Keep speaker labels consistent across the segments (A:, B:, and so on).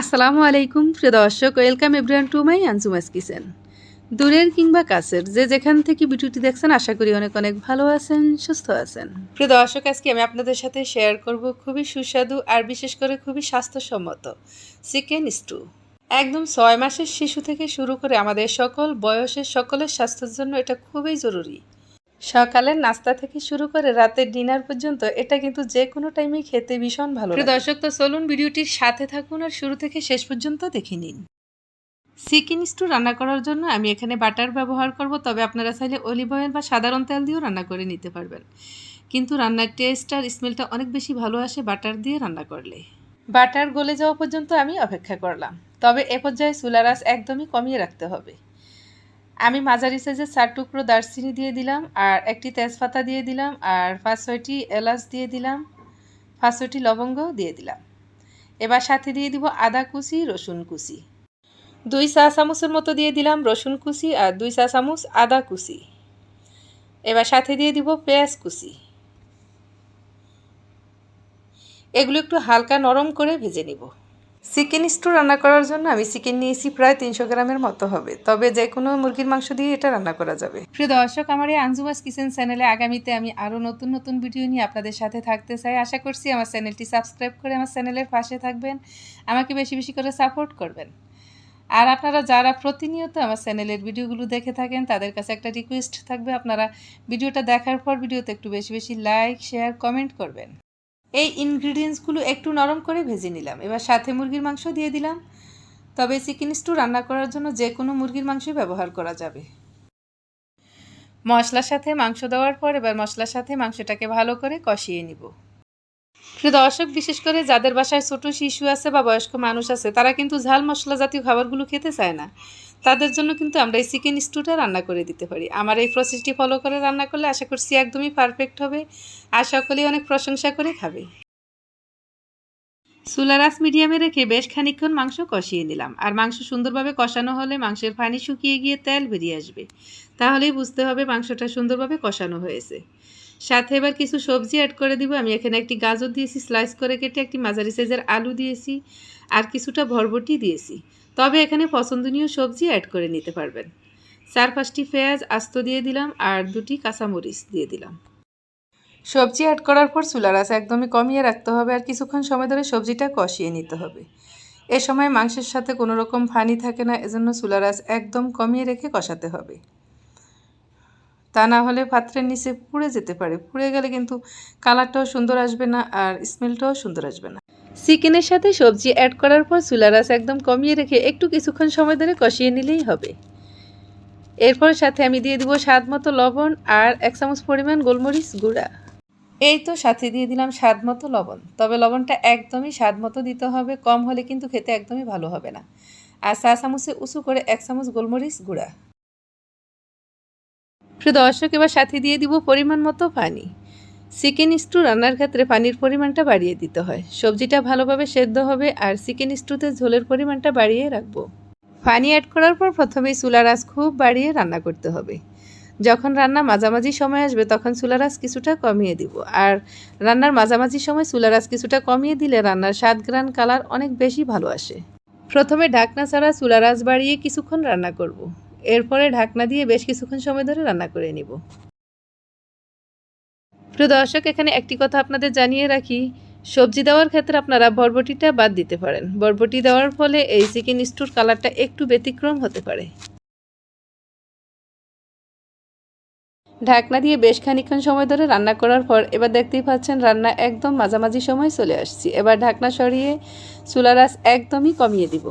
A: আসসালামু আলাইকুম, প্রিয় দর্শক, welcome everyone to my Anjuma's kitchen. দূরের কিংবা কাছের, যে যেখান থেকে ভিডিওটি দেখছেন, আশা করি অনেক অনেক ভালো আছেন, সুস্থ আছেন। প্রিয় দর্শক, আজকে আমি আপনাদের সাথে শেয়ার করব খুবই সুস্বাদু আর বিশেষ করে খুবই স্বাস্থ্যসম্মত চিকেন স্টু একদম ছয় মাসের শিশু থেকে শুরু করে আমাদের সকল বয়সের সকলের স্বাস্থ্যের জন্য এটা খুবই জরুরি। সকালের নাস্তা থেকে শুরু করে রাতের ডিনার পর্যন্ত এটা কিন্তু যে কোনো টাইমে খেতে ভীষণ ভালো দর্শক তো চলুন ভিডিওটির সাথে থাকুন আর শুরু থেকে শেষ পর্যন্ত দেখে নিন। চিকেন স্টু রান্না করার জন্য আমি এখানে বাটার ব্যবহার করব তবে আপনারা চাইলে অলিভ অয়েল বা সাধারণ তেল দিয়েও রান্না করে নিতে পারবেন। কিন্তু রান্নার টেস্ট আর স্মেলটা অনেক বেশি ভালো আসে বাটার দিয়ে রান্না করলে। বাটার গলে যাওয়া পর্যন্ত আমি অপেক্ষা করলাম তবে এ পর্যায়ে চুলারাস একদমই কমিয়ে রাখতে হবে। আমি মাঝারি সাইজের চার টুকরো দারচিনি দিয়ে দিলাম, আর একটি তেজপাতা দিয়ে দিলাম, আর পাঁচ ছয়টি এলাচ দিয়ে দিলাম, পাঁচ ছয়টি লবঙ্গ দিয়ে দিলাম। এবার সাথে দিয়ে দিব আদা কুচি, রসুন কুচি। দুই চা চামচের মতো দিয়ে দিলাম রসুন কুচি আর দুই চা চামচ আদা কুচি। এবার সাথে দিয়ে দিব পেঁয়াজ কুচি। এগুলো একটু হালকা নরম করে ভেজে নিব। চিকেন স্টু রান্না করার জন্য আমি চিকেন নিয়েছি প্রায় তিনশো গ্রামের মতো হবে। তবে যে কোনো মুরগির মাংস দিয়ে এটা রান্না করা যাবে। প্রিয় দর্শক, আমার এই আঞ্জুমাস কিচেন চ্যানেলে আগামীতে আমি আরও নতুন নতুন ভিডিও নিয়ে আপনাদের সাথে থাকতে চাই। আশা করছি আমার চ্যানেলটি সাবস্ক্রাইব করে আমার চ্যানেলের পাশে থাকবেন। আমাকে বেশি বেশি করে সাপোর্ট করবেন। আর আপনারা যারা প্রতিনিয়ত আমার চ্যানেলের ভিডিওগুলো দেখে থাকেন, তাদের কাছে একটা রিকোয়েস্ট থাকবে। আপনারা ভিডিওটা দেখার পর ভিডিওতে একটু বেশি বেশি লাইক শেয়ার কমেন্ট করবেন। এই ইনগ্রিডিয়েন্টসগুলো একটু নরম করে ভেজে নিলাম। এবার সাথে মুরগির মাংস দিয়ে দিলাম। তবে চিকেন স্টু রান্না করার জন্য যে কোনো মুরগির মাংসই ব্যবহার করা যাবে। মশলার সাথে মাংস দেওয়ার পর এবার মশলার সাথে মাংসটাকে ভালো করে কষিয়ে নিব। প্রিয় দর্শক, বিশেষ করে যাদের বাসায় ছোট শিশু আছে বা বয়স্ক মানুষ আছে, তারা কিন্তু ঝাল মশলা জাতীয় খাবারগুলো খেতে চায় না। তাদের জন্য কিন্তু আমরা এই চিকেন স্টুটা রান্না করে দিতে পারি। আমার এই প্রসেসটি ফলো করে রান্না করলে আশা করছি একদমই পারফেক্ট হবে। আর সকলেই অনেক প্রশংসা করে খাবে। সুলারাস মিডিয়ামে রেখে বেশ খানিকক্ষণ মাংস কষিয়ে নিলাম। আর মাংস সুন্দরভাবে কষানো হলে মাংসের পানি শুকিয়ে গিয়ে তেল বেরিয়ে আসবে। তাহলেই বুঝতে হবে মাংসটা সুন্দরভাবে কষানো হয়েছে। সাথে এবার কিছু সবজি অ্যাড করে দিব। আমি এখানে একটি গাজর দিয়েছি স্লাইস করে কেটে একটি মাঝারি সাইজের আলু দিয়েছি। আর কিছুটা ভরবটি দিয়েছি। তবে এখানে পছন্দনীয় সবজি অ্যাড করে নিতে পারবেন। চার পাঁচটি পেঁয়াজ আস্ত দিয়ে দিলাম আর দুটি কাঁচামরিচ দিয়ে দিলাম। সবজি অ্যাড করার পর চুলার আঁচ একদমই কমিয়ে রাখতে হবে আর কিছুক্ষণ সময় ধরে সবজিটা কষিয়ে নিতে হবে। এ সময় মাংসের সাথে কোনো রকম ফানি থাকে না, এজন্য চুলার আঁচ একদম কমিয়ে রেখে কষাতে হবে। তা না হলে পাত্রের নিচে পুড়ে যেতে পারে। পুড়ে গেলে কিন্তু কালারটাও সুন্দর আসবে না আর স্মেলটাও সুন্দর আসবে না। চিকেনের সাথে সবজি অ্যাড করার পর চুলার আঁচ একদম কমিয়ে রেখে একটু কিছুক্ষণ সময় ধরে কষিয়ে নিলেই হবে। এরপর সাথে আমি দিয়ে দিব স্বাদ মতো লবণ আর এক চামচ পরিমাণ গোলমরিচ গুঁড়া। এই তো সাথে দিয়ে দিলাম স্বাদ মতো লবণ। তবে লবণটা একদমই স্বাদ মতো দিতে হবে, কম হলে কিন্তু খেতে একদমই ভালো হবে না। আর চা চামচে উঁচু করে এক চামচ গোলমরিচ গুঁড়া। প্রিয় দর্শক, এবার সাথে দিয়ে দিব পরিমাণ মতো পানি। চিকেন স্টু রান্নার ক্ষেত্রে পানির পরিমাণটা বাড়িয়ে দিতে হয়। সবজিটা ভালোভাবে সেদ্ধ হবে আর চিকেন স্টুতে ঝোলের পরিমাণটা বাড়িয়ে রাখব। পানি অ্যাড করার পর প্রথমেই চুলার খুব বাড়িয়ে রান্না করতে হবে। যখন রান্না মাঝামাঝি সময় আসবে, তখন চুলার কিছুটা কমিয়ে দিব। আর রান্নার মাঝামাঝি সময় চুলার কিছুটা কমিয়ে দিলে রান্নার স্বাদ গ্রান কালার অনেক বেশি ভালো আসে। প্রথমে ঢাকনা ছাড়া চুলার বাড়িয়ে কিছুক্ষণ রান্না করব। এরপরে ঢাকনা দিয়ে বেশ কিছুক্ষণ সময় ধরে রান্না করে নিব। প্রিয় দর্শক, এখানে একটি কথা আপনাদের জানিয়ে রাখি। সবজি দেওয়ার ক্ষেত্রে আপনারা বরবটিটা বাদ দিতে পারেন। বরবটি দেওয়ার ফলে এই চিকেন স্টুর কালারটা একটু ব্যতিক্রম হতে পারে। ঢাকনা দিয়ে বেশ খানিকক্ষণ সময় ধরে রান্না করার পর এবার দেখতেই পাচ্ছেন রান্না একদম মাঝামাঝি সময় চলে আসছি। এবার ঢাকনা সরিয়ে চুলারাস একদমই কমিয়ে দিব।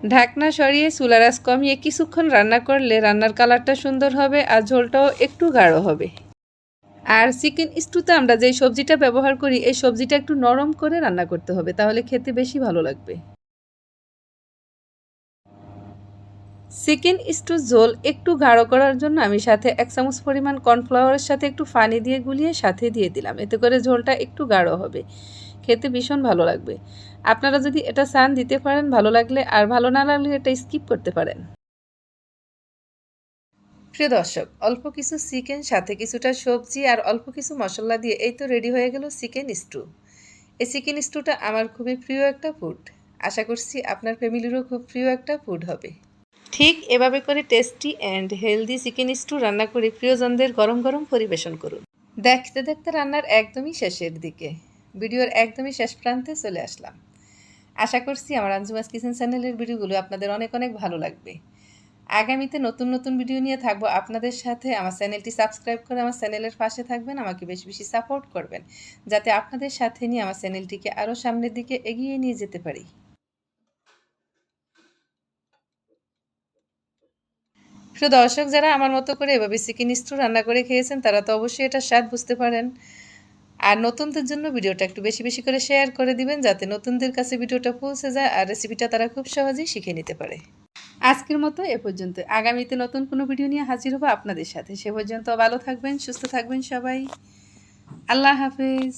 A: ঢাকনা সরিয়ে চুলারাস কমিয়ে কিছুক্ষণ রান্না করলে রান্নার কালারটা সুন্দর হবে আর ঝোলটাও একটু গাঢ় হবে। আর চিকেন স্টুতে আমরা যেই সবজিটা ব্যবহার করি, এই সবজিটা একটু নরম করে রান্না করতে হবে, তাহলে খেতে বেশি ভালো লাগবে। চিকেন স্টু ঝোল একটু গাঢ় করার জন্য আমি সাথে এক চামচ পরিমাণ কর্নফ্লাওয়ারের সাথে একটু পানি দিয়ে গুলিয়ে সাথে দিয়ে দিলাম, এতে করে ঝোলটা একটু গাঢ় হবে। খেতে ভীষণ ভালো লাগবে। আপনারা যদি এটা চান দিতে পারেন, ভালো লাগলে, আর ভালো না লাগলে এটা স্কিপ করতে পারেন। প্রিয় দর্শক, অল্প কিছু চিকেন, সাথে কিছুটা সবজি আর অল্প কিছু মশলা দিয়ে এই তো রেডি হয়ে গেল চিকেন স্টু। এই চিকেন স্টুটা আমার খুবই প্রিয় একটা ফুড আশা করছি আপনার ফ্যামিলিরও খুব প্রিয় একটা ফুড হবে। ঠিক এভাবে করে tasty and healthy chicken stew রান্না করে প্রিয়জনদের গরম গরম পরিবেশন করুন। দেখতে দেখতে রান্নার একদমই শেষের দিকে। ভিডিওর একদমই শেষ প্রান্তে চলে আসলাম। আশা করছি আমার আঞ্জুমাস কিচেন চ্যানেলের ভিডিওগুলো আপনাদের অনেক অনেক ভালো লাগবে। আগামীতে নতুন নতুন ভিডিও নিয়ে থাকব আপনাদের সাথে। আমার চ্যানেলটি সাবস্ক্রাইব করে আমার চ্যানেলের পাশে থাকবেন, আমাকে বেশি বেশি সাপোর্ট করবেন, যাতে আপনাদের সাথে নিয়ে আমার চ্যানেলটিকে আরও সামনের দিকে এগিয়ে নিয়ে যেতে পারি। প্রিয় দর্শক, যারা আমার মতো করে এভাবে চিকেন স্টু রান্না করে খেয়েছেন, তারা তো অবশ্যই এটা স্বাদ বুঝতে পারেন। আর নতুনদের জন্য ভিডিওটা একটু বেশি বেশি করে শেয়ার করে দিবেন, যাতে নতুনদের কাছে ভিডিওটা পৌঁছে যায়, আর রেসিপিটা তারা খুব সহজেই শিখে নিতে পারে। আজকের মতো এ পর্যন্ত। আগামীতে নতুন কোনো ভিডিও নিয়ে হাজির হব আপনাদের সাথে। সে পর্যন্ত ভালো থাকবেন, সুস্থ থাকবেন সবাই। আল্লাহ হাফেজ।